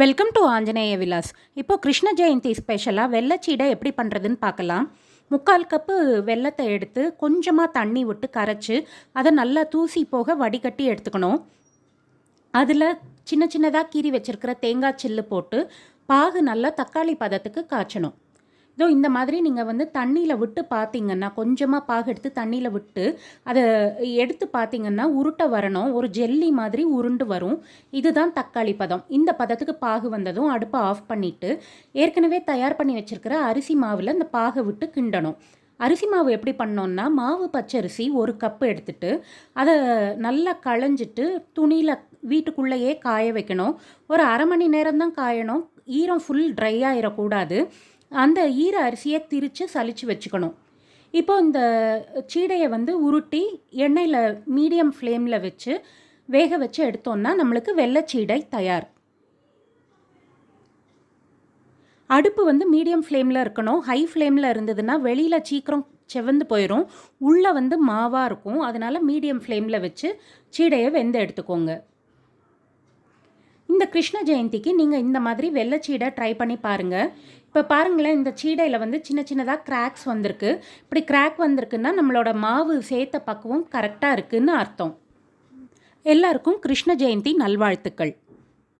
Welcome to Anjaneya Vilas இப்போ கிருஷ்ண ஜெயந்தி ஸ்பெஷலாக வெள்ளச்சீடை எப்படி பண்ணுறதுன்னு பார்க்கலாம். முக்கால் கப்பு வெள்ளத்தை எடுத்து கொஞ்சமாக தண்ணி விட்டு கரைச்சி அதை நல்லா தூசி போக வடிகட்டி எடுத்துக்கணும். அதில் சின்ன சின்னதாக கீறி வச்சுருக்கிற தேங்காய் சில்லு போட்டு பாகு நல்லா தக்காளி பதத்துக்கு காய்ச்சணும். இதோ இந்த மாதிரி நீங்கள் வந்து தண்ணியில் விட்டு பார்த்தீங்கன்னா கொஞ்சமாக பாகு எடுத்து தண்ணியில் விட்டு அதை எடுத்து பார்த்தீங்கன்னா உருட்டை வரணும். ஒரு ஜெல்லி மாதிரி உருண்டு வரும். இதுதான் தக்காளி பதம். இந்த பதத்துக்கு பாகு வந்ததும் அடுப்பை ஆஃப் பண்ணிவிட்டு ஏற்கனவே தயார் பண்ணி வச்சுருக்கிற அரிசி மாவில் இந்த பாகை விட்டு கிண்டணும். அரிசி மாவு எப்படி பண்ணோன்னா மாவு பச்சரிசி ஒரு கப்பு எடுத்துட்டு அதை நல்லா களைஞ்சிட்டு துணியில் வீட்டுக்குள்ளேயே காய வைக்கணும். ஒரு அரை மணி நேரம் தான் காயணும். ஈரம் ஃபுல் ட்ரை ஆயிடக்கூடாது அந்த ஈர அரிசியை திரித்து சலிச்சு வச்சுக்கணும். இப்போ இந்த சீடையை வந்து உருட்டி எண்ணெயில் மீடியம் ஃப்ளேமில் வச்சு வேக வச்சு எடுத்தோன்னா நம்மளுக்கு வெள்ளைச்சீடை தயார். அடுப்பு வந்து மீடியம் ஃப்ளேமில் இருக்கணும். ஹை ஃப்ளேமில் இருந்ததுன்னா வெளியில் சீக்கிரம் செவந்து போயிடும் உள்ளே வந்து மாவாக இருக்கும். அதனால் மீடியம் ஃப்ளேமில் வச்சு சீடையை வெந்து எடுத்துக்கோங்க. இந்த கிருஷ்ண ஜெயந்திக்கு நீங்கள் இந்த மாதிரி வெள்ளை சீடை ட்ரை பண்ணி பாருங்கள் இப்போ பாருங்களேன் இந்த சீடையில் வந்து சின்ன சின்னதாக கிராக்ஸ் வந்திருக்கு. இப்படி கிராக் வந்திருக்குன்னா நம்மளோட மாவு சேர்த்த பக்குவம் கரெக்டாக இருக்குன்னு அர்த்தம். எல்லாருக்கும் கிருஷ்ண ஜெயந்தி நல்வாழ்த்துக்கள்.